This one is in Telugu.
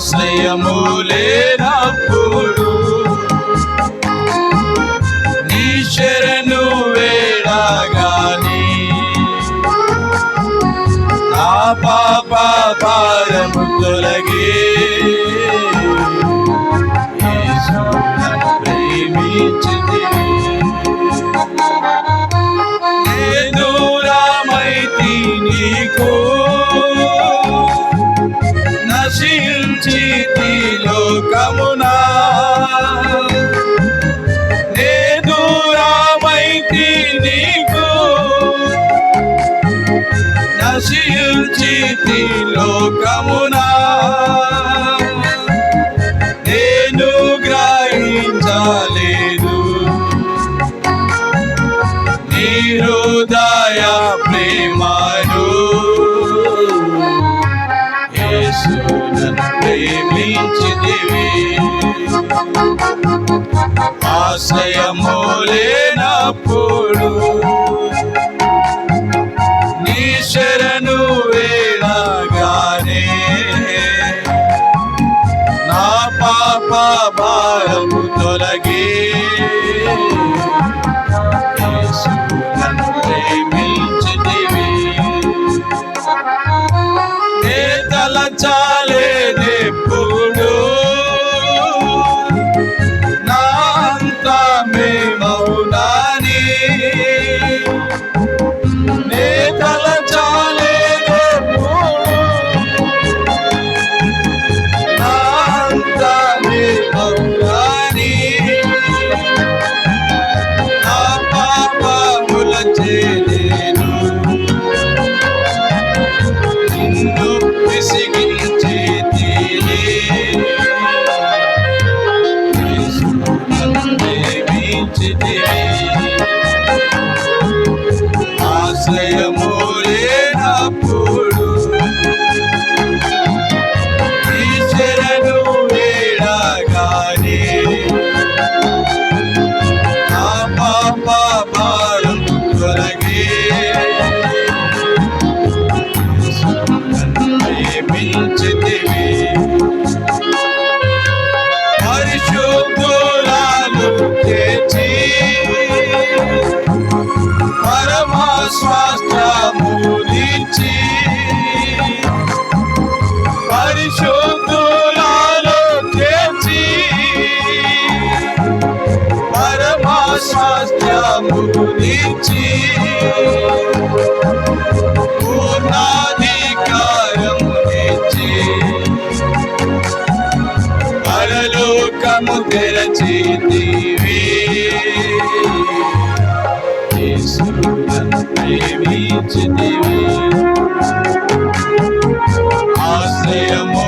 ఆశ్రయము లేనప్పుడు నీ శరణు వేడగాని లోకమునా నేను గ్రహించలేదు. నీ హృదయ ప్రేమను యేసు నన్ను ప్రేమించితివి. లేనప్పుడు నీ చాలు ప్రేమించితివి. ఆశ్రయము లేనప్పుడు శరణు వేడగానే నుంచి పరిశుద్ధురాలు చేర్చి పరమాస్వాస్థమునిచ్చి పూర్ణాధికారమునిచ్చి పరలోకము తెరచి యేసు ప్రేమించి ఆశ్రయమో